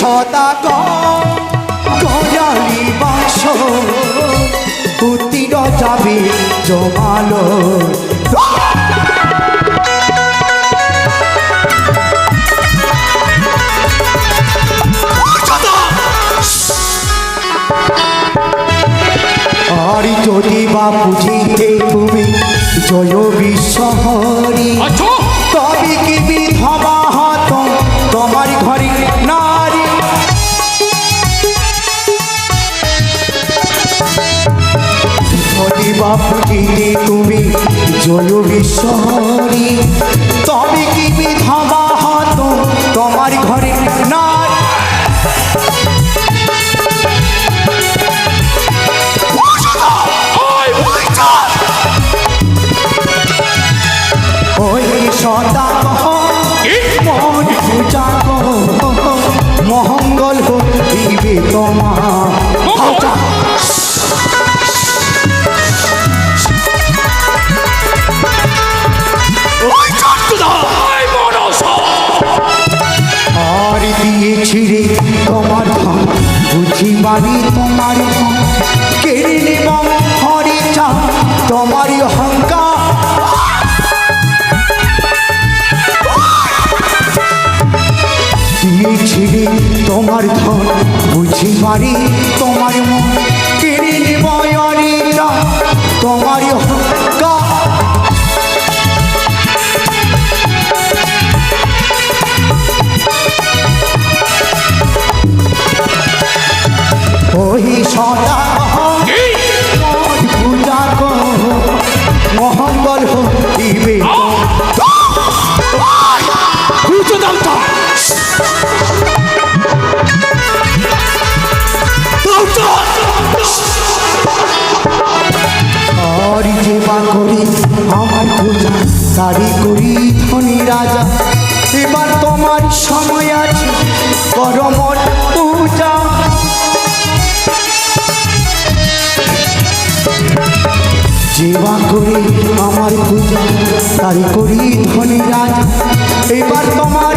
সদা গয়ালি বাস উত্তীর যাবে জমালো। আর যদি বা বুঝিতে তুমি জয় বিশ্বহরি যদি বা বুঝিতে তুমি জয় বিশ্বহরি। রে তোমার ধন। বুঝিবারি তোমার ধন। কেড়ে নেব হরে চা তোমার হঙ্কা দিয়েছি রে তোমার ধন। বুঝিবারি তোমার মন। মঙ্গল দিবে কুচো দামটা আর যে আমার পূজা তারি তারি করি ধনী রাজ। এবার তোমার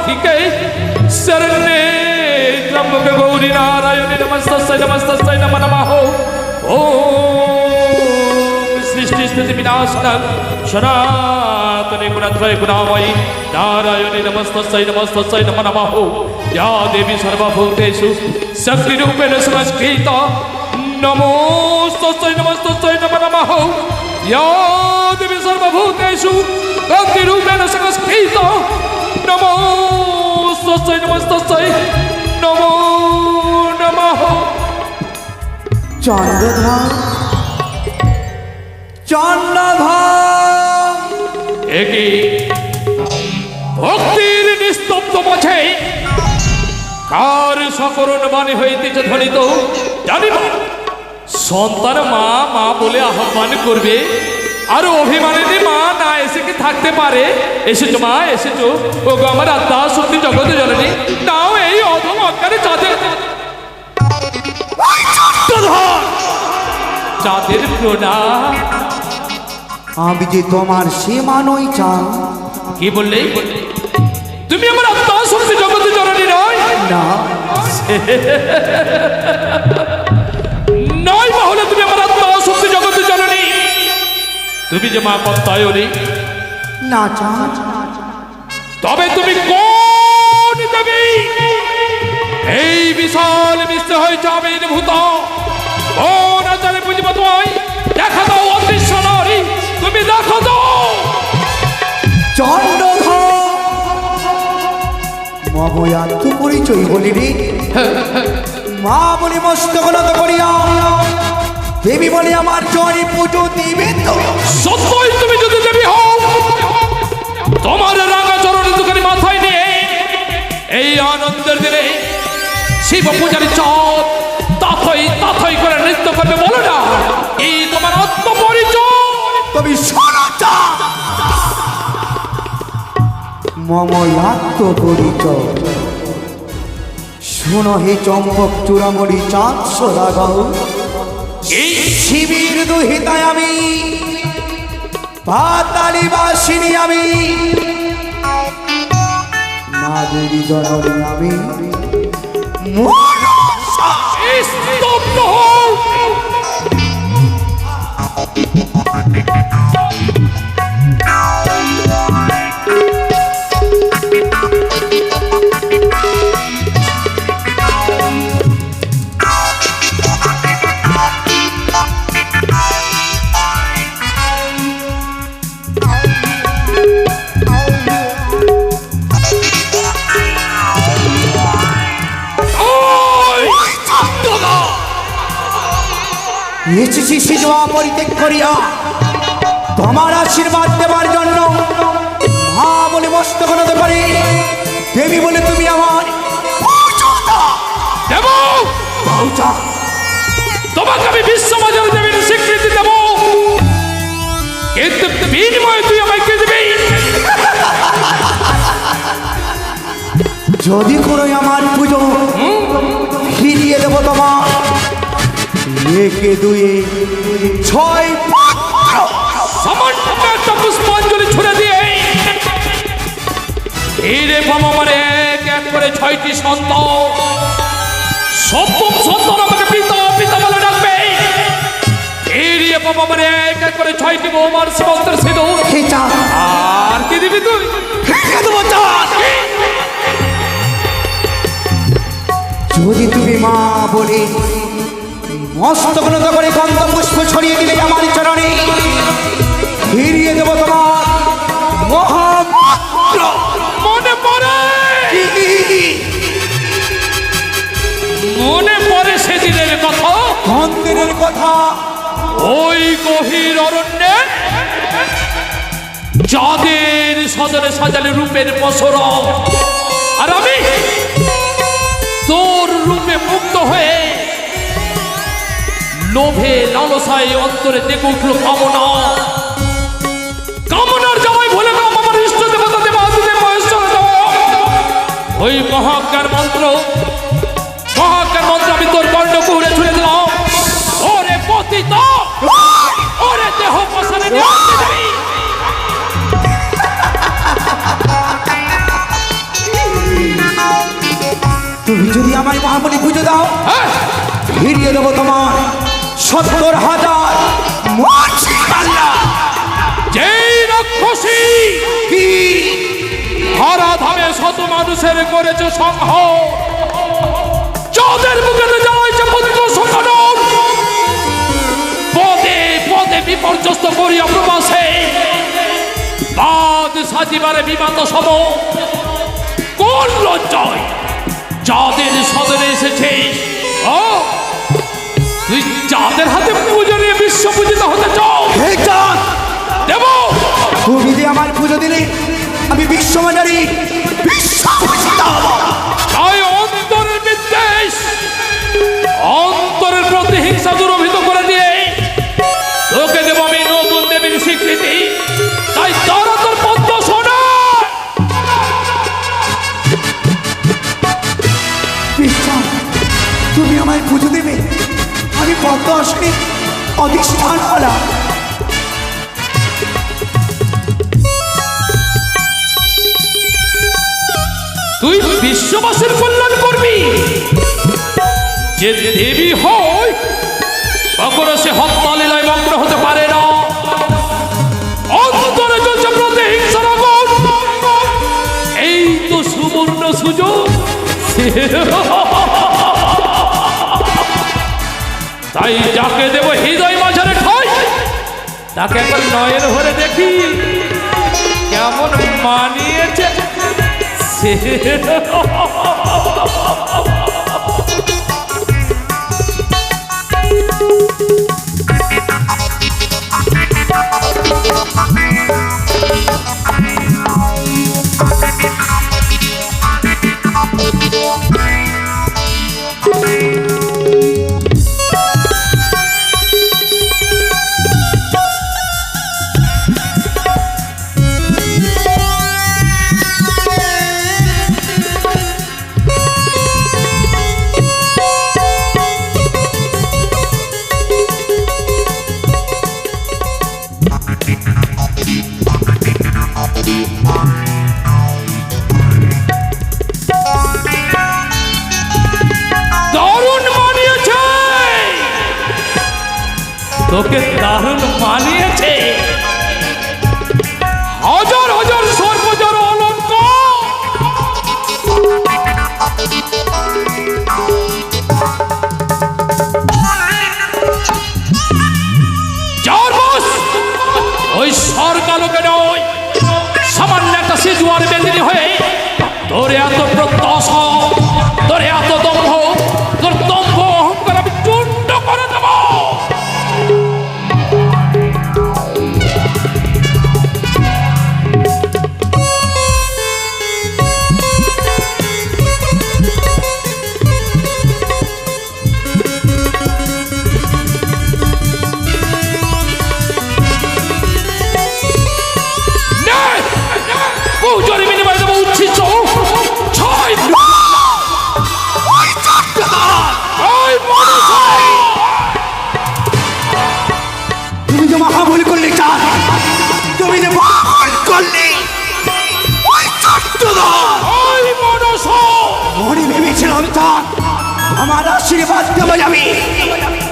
রাধিকাই শরণে ত্রম্বকে গৌরী নারায়ণে নমস্তস্য নমস্তস্য নম নমঃ। ওম সৃষ্টি স্থিতি বিনাশনাং সনাতনে গুণত্রয় গুণাময়ী নারায়ণে নমস্তস্য নমস্তস্য নম নমঃ। ইয়া দেবী সর্বভূতেষু শক্তিরূপেণ সংস্কৃত। নমস্তস্য নমস্তস্য নম নমঃ। ইয়া দেবী সর্বভূতেষু ভক্তিরূপেণ সংস্কৃত। নমঃ নমস্তস্যই নমস্তস্যই নমো। নমঃ চন্দ্রধর চন্দ্রধর একে ভক্তির নিস্তব্ধ পছে কার সকরণ বাণী হইতেছে ধ্বনিত? জানি না। সন্তান মা মা বলে আহ্বান করবে। আর অভিমানিনী মা না এসে কি থাকতে পারে? এসেছ মা এসেছ। ও গো আমার আত্মা সত্যি জগতে জননী। তাও এই অধম অজ্ঞানে চাঁদের চাঁদের প্রণাম। আমি যে তোমার সীমা নই চান কি বললে? তুমি আমার আত্মা সত্যি জগতে জননী নয়? না। তুমি যে মা কত্তায়নী না তবে তুমি কোন দেবী এই বিশাল বিশ্ব হয়েছে আবির্ভূত কোন আচারে বুঝব তোমায়। দেখা দাও অদৃশ্য নারী। তুমি দেখো দাও চন্দ্রধর মা বয়া তু পরিচয় বলি রে মা বলি মস্তক নত করিয়া। দেবী বলে আমার জনি পুজো দিবে তো। সত্যই তুমি যদি দেবী হও তোমার রাঙা চরণের দোকানে মাথায় নিয়ে এই আনন্দের দিনে শিব পূজার চপ তাথই তাথই করে নৃত্য করবে বলো না এই তোমার আত্মপরিচয়। শোনো যা। মম আত্মপরিচয় শোনো হে চম্পক চূড়ামণি চাঁদ শিবির দুহিতায় আমি পাতালি বাসিনী আমি না দেবী জড়াবি আমি মনসা। দেবী বলে তুমি আমার দেব! তোমাকে আমি বিশ্ববাজার দেবীর স্বীকৃতি দেব। কিন্তু বিনিময়ে তুই আমায় কে দিবি? যদি কোনো আমার পুজো ফিরিয়ে দেবো তোমার একে দুয়ে ছয় এই রে বাবা আমার এক এক করে ছয়টি সন্তান। সপ্তম সন্তান আমাকে পিতা পিতা বলে ডাকবে। এই রে বাবা আমার এক এক করে ছয়টি বৌমার সীমন্তের সিঁদুর। আর কি দিবি তুই। যদি তুমি মা বলে মস্তক নত করে গন্ধ পুষ্প ছড়িয়ে দিলে আমার চরণে ফিরিয়ে দেবো তোমার মহামাত্র মনে পড়ে সেদিনের কথা? মন্দিরের কথা। ওই গভীর অরণ্যে? যাদের সদরে সাজালে রূপের বসর আর আমি তোর রূপে মুক্ত হয়ে লোভে লালসায় অন্তরে দেখে উঠল কামনা ওই মহাজ্ঞান মন্ত্র মহাজ্ঞান মন্ত্র আমি তোর কণ্ঠ কুহরে ছুড়ে দিলাম। ওরে পতিত! ওরে দেহ পশারে তুমি যদি আমার মহাবলী পুজো দাও ফিরিয়ে দেবো তোমার সত্তর হাজার যেই রাক্ষসী কি? হারা ধামে শত মানুষের করেছে সংহার। মুখে জ্বালাইছে পুত্র সন্তান। পদে পদে বিপর্যস্ত করিয়া প্রবাসে। বাদ সাজিবারে বিমাত সম। কোন লজ্জায় যাদের সদরে এসেছে? ও তুই যাদের হাতে পুজো নিয়ে বিশ্ব পূজিত হতে চাও? দেব! তুমি যে আমার পুজো দিলে আমি বিশ্ববাজারি বিশ্ব। তাই অন্তরের বিদ্বেষ অন্তরের প্রতিহিংসা দুরভিত করে দিয়ে তোকে দেব আমি নতুন দেবীর স্বীকৃতি। তাই তারা তোর পদ্ম শোনা তুমি আমায় পুজো দেবে। আমি পদ্ম আসনে অধিষ্ঠান হলাম তুই বিশ্ববাসীর কল্যাণ করবি। যে দেবী হয় কখনো সে হত্যা মগ্ন হতে পারে না। এই তো সুবর্ণ সুযোগ। তাই যাকে দেব হৃদয় মাঝারে তাকে একবার নয়ের ভরে দেখি। কেমন মানিয়েছে 嘿嘿嘿嘿，哈哈哈。সে দারুণ মানিয়েছে। হাজার হাজার সর্বজার অলঙ্ক ওই সরকালোকে নয়, সামান্য একটা আর বেদিনী হয়ে তোর এত প্রত্যাশা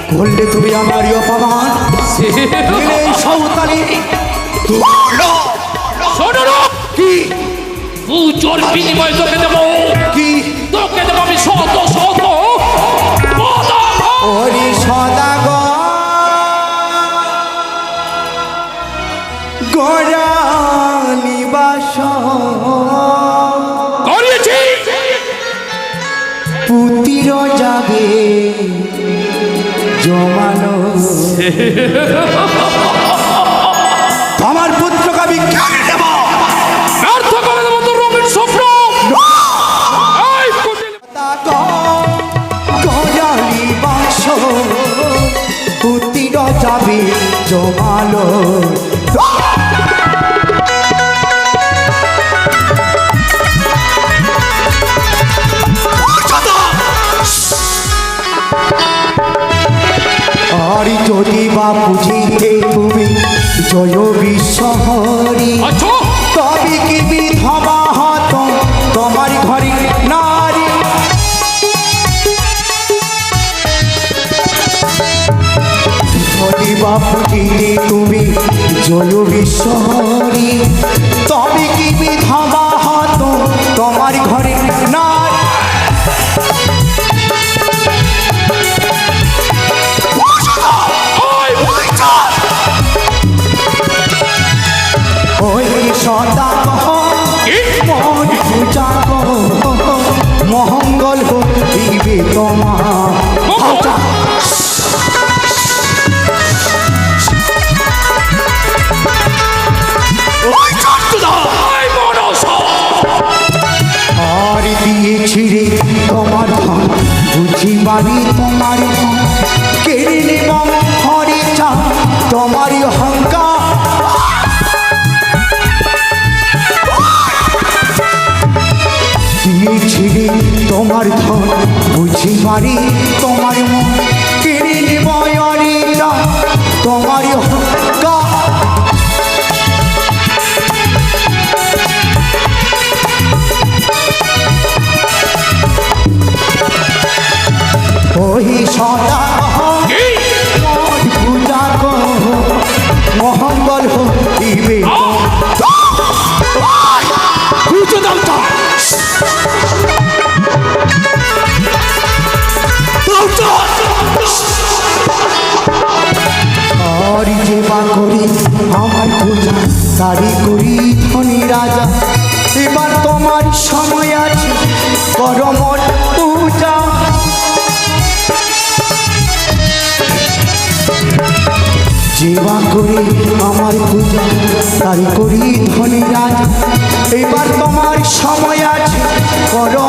করলে তুমি আমারই অপমান। এই না! কি? পুজোর বিনিময় তোকে দেবো। কি? তোকে দেবো আমি শত শত। জমানো। আমার পুত্রকে আমি কেড়ে দেব? ব্যর্থ করে দেবো তোর রঙিন স্বপ্ন। যাবে জমানো যদি বা বুঝিতে তুমি জয় বিশ্বহরি। আচ্ছা। তবে কি বিধবা হত তোমার ঘরে নারী? যদি বা বুঝিতে তুমি জয় বিশ্বহরি। তবে কি বিধবা তোমার বুঝি তারি করি ধনী রাজা। এবার তোমার সময় আছে করমর পূজা। যেবা করি আমার পূজা তারি করি ধনী রাজা। এবার তোমার সময় আছে করমর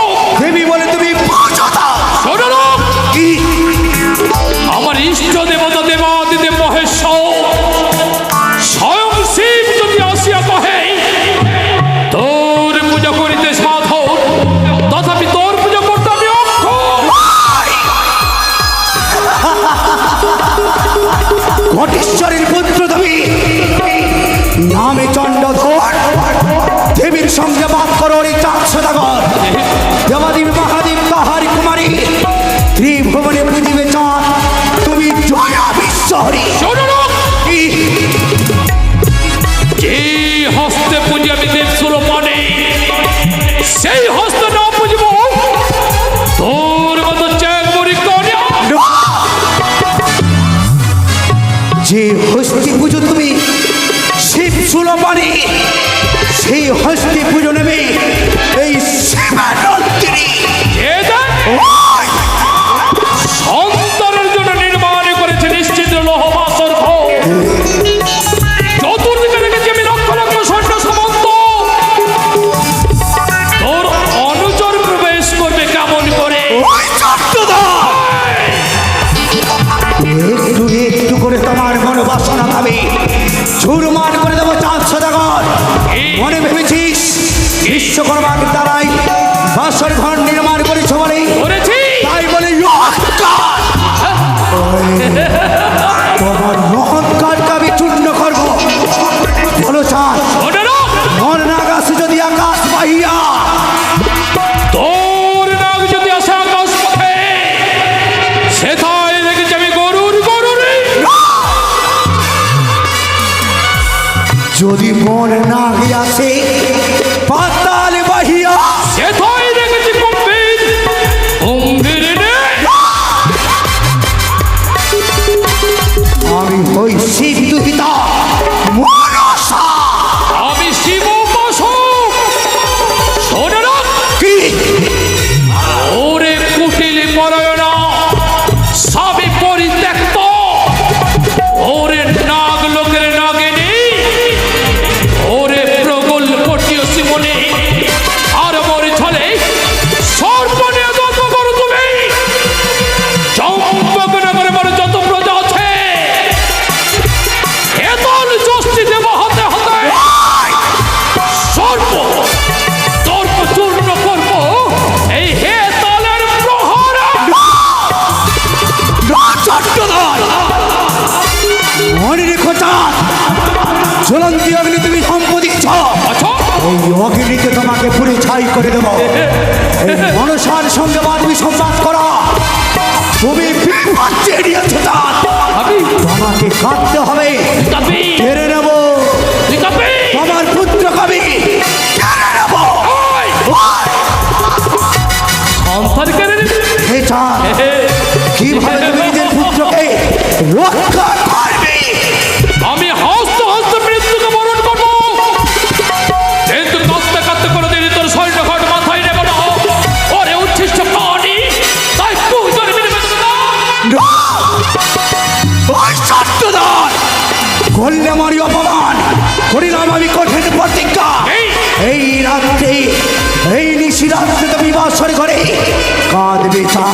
সেথায় যদি মন না গিয়াছে আচ্ছা, কাটতে দিয়েছে দাঁত তোমাকে কাটতে হবে কেড়ে নেব। তোমার পুত্র কবি। কেড়ে নেব। কীভাবে নিজের পুত্রকে রক্ষা করলে আমারই অপমান। করিলাম আমি কঠিন প্রতিজ্ঞা। এই! রাত্রে এই নিশি রাত্রে তুমি বাসর করে কাঁদবে চা